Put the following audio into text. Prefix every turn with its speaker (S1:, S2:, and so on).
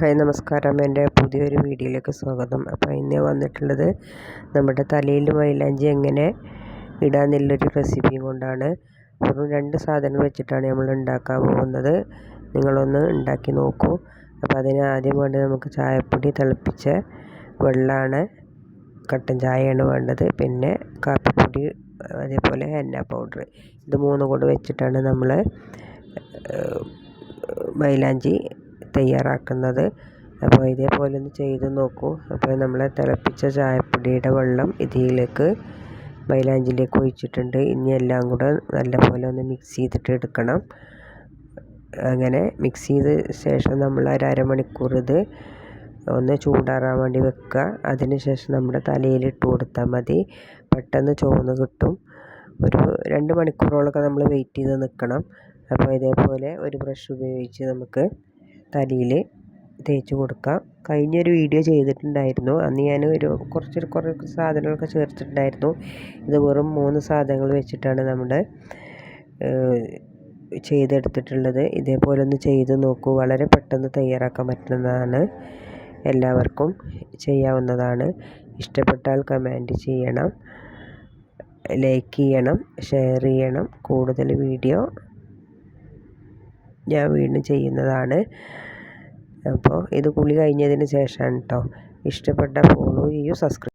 S1: Hi നമസ്കാരം. എന്റെ പുതിയൊരു വീഡിയോയിലേക്ക് സ്വാഗതം. അപ്പോൾ ഇന്ന് വന്നിട്ടുള്ളത് നമ്മുടെ തലയിൽ മൈലാഞ്ചി എങ്ങനെ ഇടാന്നുള്ളൊരു റെസിപ്പിയും കൊണ്ടാണ്. ഒരു രണ്ട് സാധനം വെച്ചിട്ടാണ് നമ്മൾ ഉണ്ടാക്കാൻ പോകുന്നത്. നിങ്ങളൊന്ന് ഉണ്ടാക്കി നോക്കൂ. അപ്പോൾ അതിന് ആദ്യം വേണ്ടത് നമുക്ക് ചായപ്പൊടി തിളപ്പിച്ച വെള്ളമാണ് കട്ടൻ ചായയാണ് വേണ്ടത്. പിന്നെ കാപ്പിപ്പൊടി അതേപോലെ ഹെന്ന പൗഡർ. ഇത് മൂന്ന് കൂടെ വെച്ചിട്ടാണ് നമ്മൾ മൈലാഞ്ചി തയ്യാറാക്കുന്നത്. അപ്പോൾ ഇതേപോലെ ഒന്ന് ചെയ്ത് നോക്കൂ. അപ്പോൾ നമ്മൾ തിളപ്പിച്ച ചായപ്പൊടിയുടെ വെള്ളം ഇതിലേക്ക് മൈലാഞ്ചിലേക്ക് ഒഴിച്ചിട്ടുണ്ട്. ഇനി എല്ലാം കൂടെ നല്ലപോലെ ഒന്ന് മിക്സ് ചെയ്തിട്ട് എടുക്കണം. അങ്ങനെ മിക്സ് ചെയ്ത ശേഷം നമ്മൾ ഒരു അരമണിക്കൂർ ഇത് ഒന്ന് ചൂടാറാൻ വേണ്ടി വെക്കുക. അതിന് ശേഷം നമ്മുടെ തലയിൽ ഇട്ട് കൊടുത്താൽ മതി. പെട്ടെന്ന് ചുവന്ന് കിട്ടും. ഒരു രണ്ട് മണിക്കൂറോളൊക്കെ നമ്മൾ വെയിറ്റ് ചെയ്ത് നിൽക്കണം. അപ്പോൾ ഇതേപോലെ ഒരു ബ്രഷ് ഉപയോഗിച്ച് നമുക്ക് തലയിൽ തേച്ച് കൊടുക്കാം. കഴിഞ്ഞൊരു വീഡിയോ ചെയ്തിട്ടുണ്ടായിരുന്നു. അന്ന് ഞാൻ ഒരു കുറച്ച് കുറച്ച് സാധനങ്ങളൊക്കെ ചേർത്തിട്ടുണ്ടായിരുന്നു. ഇത് വെറും മൂന്ന് സാധനങ്ങൾ വെച്ചിട്ടാണ് നമ്മുടെ ചെയ്തെടുത്തിട്ടുള്ളത്. ഇതേപോലെ ഒന്ന് ചെയ്ത് നോക്കൂ. വളരെ പെട്ടെന്ന് തയ്യാറാക്കാൻ പറ്റുന്നതാണ്. എല്ലാവർക്കും ചെയ്യാവുന്നതാണ്. ഇഷ്ടപ്പെട്ടാൽ കമന്റ് ചെയ്യണം. ലൈക്ക് ചെയ്യണം. ഷെയർ ചെയ്യണം. കൂടുതൽ വീഡിയോ ഞാൻ വീണ്ടും ചെയ്യുന്നതാണ്. അപ്പോൾ ഇത് കുളി കഴിഞ്ഞതിന് ശേഷമാണ് കേട്ടോ ഇഷ്ടപ്പെട്ട ഫോളോ ചെയ്യൂ സബ്സ്ക്രൈബ്